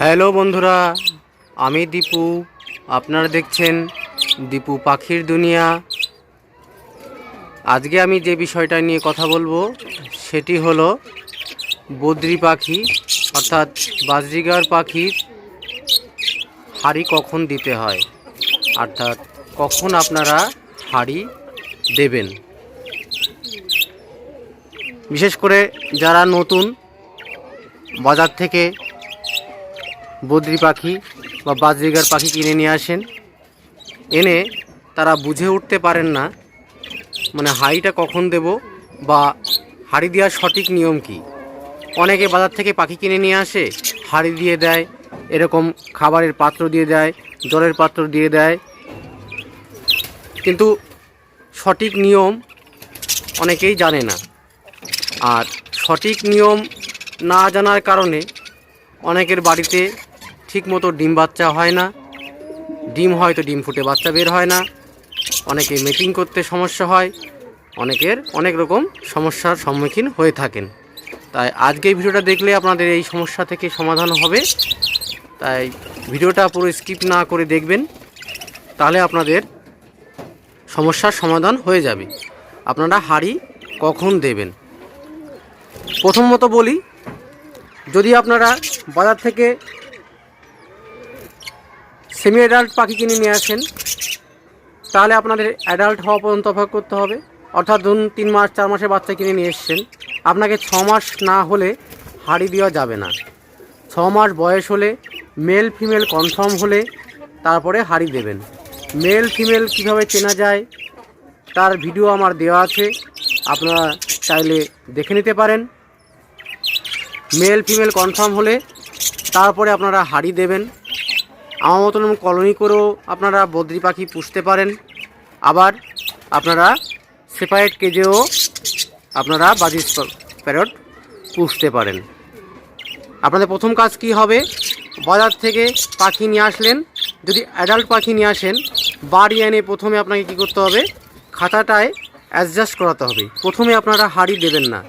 Hello বন্ধুরা, আমি দীপু। আপনারা দেখছেন দীপু পাখির দুনিয়া। আজকে আমি যে বিষয়টা নিয়ে কথা বলব, সেটি হলো বদ্রি পাখি, অর্থাৎ বাজরিগার পাখির হাড়ি কখন দিতে হয়, অর্থাৎ কখন আপনারা হাড়ি দেবেন। বিশেষ করে যারা নতুন বাজার থেকে বদ্রি পাখি বা বাজরিগার পাখি কিনে নিয়ে আসেন। এনে তারা বুঝে উঠতে পারেন না মানে হাঁড়িটা কখন দেব বা হাঁড়ি দেওয়ার সঠিক নিয়ম কি। অনেকে বাজার থেকে পাখি কিনে নিয়ে আসে, হাঁড়ি দিয়ে দেয়, এরকম খাবারের পাত্র দিয়ে দেয়, জলের পাত্র দিয়ে দেয়। কিন্তু সঠিক নিয়ম অনেকেই জানে না। আর সঠিক নিয়ম না জানার কারণে অনেকের বাড়িতে ঠিকমতো ডিম বাচ্চা হয় না। ডিম হয়তো ডিম ফুটে বাচ্চা বের হয় না। অনেকে মিটিং করতে সমস্যা হয়। অনেকের অনেক রকম সমস্যার সম্মুখীন হয়ে থাকেন। তাই আজকে ভিডিওটা দেখলে আপনাদের এই সমস্যা থেকে সমাধান হবে। তাই ভিডিওটা পুরো স্কিপ না করে দেখবেন। তাহলে আপনাদের সমস্যার সমাধান হয়ে যাবে। আপনারা হাঁড়ি কখন দেবেন? প্রথমত বলি, যদি আপনারা বাজার থেকে সেমি অ্যাডাল্ট পাখি কিনে নিয়ে আসেন। তাহলে আপনাদের অ্যাডাল্ট হওয়া পর্যন্ত অপেক্ষা করতে হবে। অর্থাৎ ধরুন তিন মাস, চার মাসের বাচ্চা কিনে নিয়ে এসছেন। আপনাকে ছ মাস না হলে হাড়ি দেওয়া যাবে না। ছ মাস বয়স হলে মেল ফিমেল কনফার্ম হলে তারপরে হাড়ি দেবেন। মেল ফিমেল কীভাবে চেনা যায় তার ভিডিও আমার দেওয়া আছে। আপনারা চাইলে দেখে নিতে পারেন। মেল ফিমেল কনফার্ম হলে তারপরে আপনারা হাড়ি দেবেন। আমার মতন কলোনি করেও আপনারা বদ্রি পাখি পুষতে পারেন। আবার আপনারা সেপারেট কেজেও আপনারা বাজি প্যারট পুষতে পারেন। আপনাদের প্রথম কাজ কি হবে? বাজার থেকে পাখি নিয়ে আসলেন। যদি অ্যাডাল্ট পাখি নিয়ে আসেন, বাড়ি এনে প্রথমে আপনাকে কি করতে হবে? খাতাটায় অ্যাডজাস্ট করাতে হবে। প্রথমে আপনারা হাঁড়ি দেবেন না।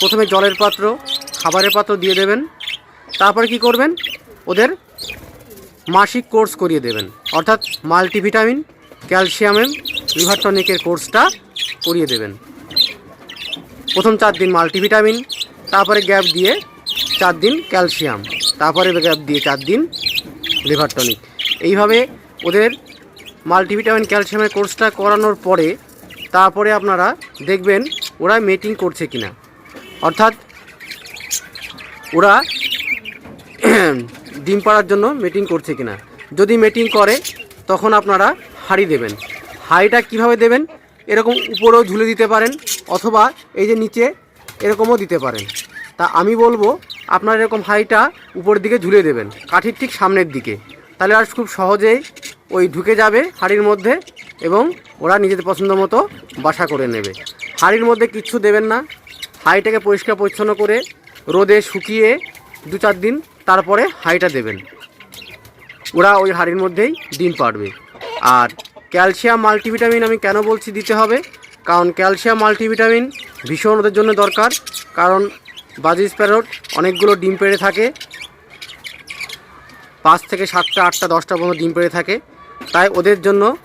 প্রথমে জলের পাত্র, খাবারের পাত্র দিয়ে দেবেন। তারপরে কি করবেন? ওদের মাসিক কোর্স করিয়ে দেবেন। অর্থাৎ মাল্টিভিটামিন, ক্যালসিয়ামের লিভার টনিকের কোর্সটা করিয়ে দেবেন। প্রথম চার দিন মাল্টিভিটামিন, তারপরে গ্যাপ দিয়ে চার দিন ক্যালসিয়াম, তারপরে গ্যাপ দিয়ে চার দিন লিভার টনিক এইভাবে ওদের মাল্টিভিটামিন, ক্যালসিয়ামের কোর্সটা করানোর পরে তারপরে আপনারা দেখবেন ওরা মিটিং করছে কিনা। অর্থাৎ ওরা ডিম পাড়ার জন্য মিটিং করছে কিনা। যদি মিটিং করে, তখন আপনারা হাঁড়ি দেবেন। হাঁড়িটা কীভাবে দেবেন? এরকম উপরেও ঝুলে দিতে পারেন, অথবা এই যে নিচে এরকমও দিতে পারেন। তা আমি বলব, আপনার এরকম হাঁড়িটা উপরের দিকে ঝুলে দেবেন, কাঠির ঠিক সামনের দিকে। তাহলে আর খুব সহজেই ওই ঢুকে যাবে হাঁড়ির মধ্যে, এবং ওরা নিজেদের পছন্দ মতো বাসা করে নেবে। হাঁড়ির মধ্যে কিচ্ছু দেবেন না। হাঁড়িটাকে পরিষ্কার পরিচ্ছন্ন করে রোদে শুকিয়ে দু চার দিন তারপরে হাঁড়িটা দেবেন। ওরা ওই হাঁড়ির মধ্যেই ডিম পাড়বে। আর ক্যালসিয়াম মাল্টিভিটামিন আমি কেন বলছি দিতে হবে? কারণ ক্যালসিয়াম মাল্টিভিটামিন ভীষণ ওদের জন্য দরকার। কারণ বাজিস প্যারট অনেকগুলো ডিম পেড়ে থাকে। পাঁচ থেকে সাতটা, আটটা, দশটা পর্যন্ত ডিম পেড়ে থাকে। তাই ওদের জন্য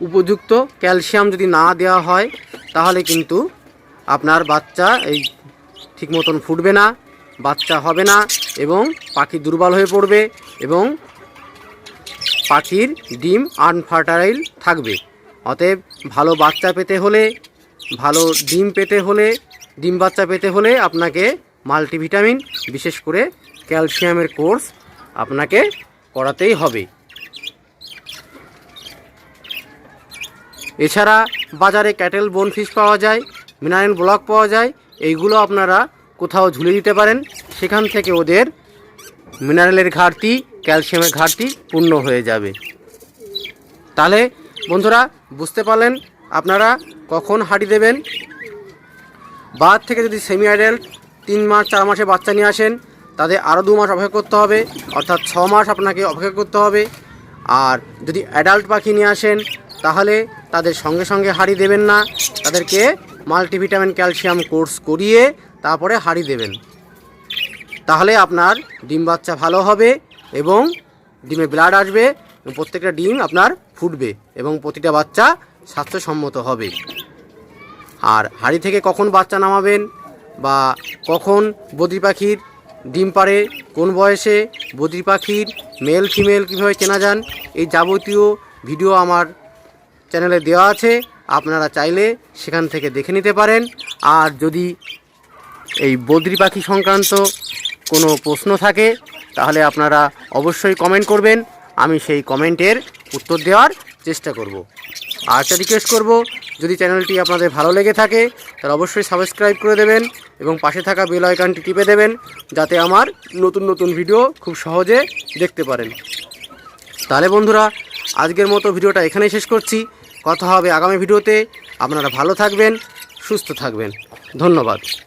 উপযুক্ত ক্যালসিয়াম যদি না দেওয়া হয়, তাহলে কিন্তু আপনার বাচ্চা এই ঠিক মতন ফুটবে না। বাচ্চা হবে না এবং পাখি দুর্বল হয়ে পড়বে এবং পাখির ডিম আনফার্টাইল থাকবে। অতএব ভালো বাচ্চা পেতে হলে, ভালো ডিম পেতে হলে, ডিম বাচ্চা পেতে হলে আপনাকে মাল্টিভিটামিন, বিশেষ করে ক্যালসিয়ামের কোর্স আপনাকে করাতেই হবে। এছাড়া বাজারে ক্যাটেল বোনফিশ পাওয়া যায়, মিনারেল ব্লক পাওয়া যায়, এইগুলো আপনারা কোথাও ঝুলে দিতে পারেন, সেখান থেকে ওদের মিনারেলের ঘাটতি, ক্যালসিয়ামের ঘাটতি পূর্ণ হয়ে যাবে। তাহলে বন্ধুরা, বুঝতে পারলেন আপনারা কখন হাঁটি দেবেন? বাদ থেকে যদি সেমি অ্যাডাল্ট তিন মাস, চার মাসে বাচ্চা নিয়ে আসেন, তাদের আরও দু মাস অপেক্ষা করতে হবে, অর্থাৎ ছ মাস আপনাকে অপেক্ষা করতে হবে। আর যদি অ্যাডাল্ট পাখি নিয়ে আসেন, তাহলে তাদের সঙ্গে সঙ্গে হাঁড়ি দেবেন না। তাদেরকে মাল্টিভিটামিন, ক্যালসিয়াম কোর্স করিয়ে তারপরে হাঁড়ি দেবেন। তাহলে আপনার ডিম বাচ্চা ভালো হবে এবং ডিমে ব্লাড আসবে প্রত্যেকটা ডিম আপনার ফুটবে এবং প্রতিটা বাচ্চা স্বাস্থ্যসম্মত হবে। আর হাড়ি থেকে কখন বাচ্চা নামাবেন বা কখন বদ্রি পাখির ডিম পাড়ে, কোন বয়সে বদ্রি পাখির মেল, ফিমেল কীভাবে চেনা যান, এই যাবতীয় ভিডিও আমার চ্যানেলে দেওয়া আছে। আপনারা চাইলে সেখান থেকে দেখে নিতে পারেন। আর যদি এই বদ্রি পাখি সংক্রান্ত কোনো প্রশ্ন থাকে, তাহলে আপনারা অবশ্যই কমেন্ট করবেন। আমি সেই কমেন্টের উত্তর দেওয়ার চেষ্টা করব। আর একটা রিকোয়েস্ট করব, যদি চ্যানেলটি আপনাদের ভালো লেগে থাকে, তাহলে অবশ্যই সাবস্ক্রাইব করে দেবেন এবং পাশে থাকা বেল আইকনটি টিপে দেবেন, যাতে আমার নতুন নতুন ভিডিও খুব সহজে দেখতে পারেন। তাহলে বন্ধুরা, আজকের মতো ভিডিওটা এখানেই শেষ করছি। কথা হবে আগামী ভিডিওতে। আপনারা ভালো থাকবেন, সুস্থ থাকবেন। ধন্যবাদ।